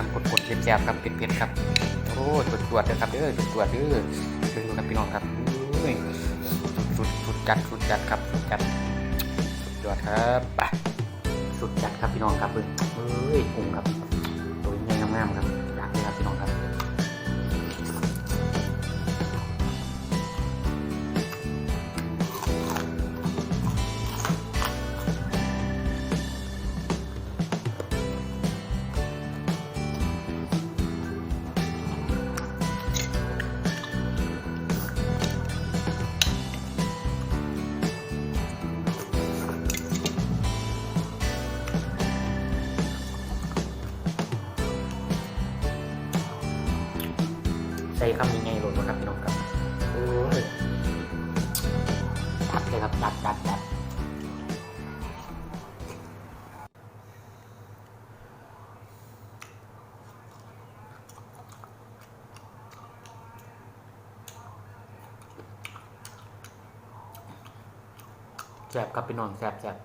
ามๆกดๆแซ่บๆครับเผ็ดๆครับโอ้ตรวจตรวจๆเด้อครับเด้อตรวจตรวจเด้อเบิ่งครับพี่น้องครับสุดสุดจัดสุดจัดครับสุดจัดสุดยอดครับไปสุดจัดครับพี่น้องครับเอ้ยกุ้งครับตัวใหญ่งามๆครับ ใส่คำยังไงหล่นวะครับพี่น้องครับโอ้ยจัดเลยครับจัดจัดจัดแซ่บครับพี่น้องแซ่บแซ่บ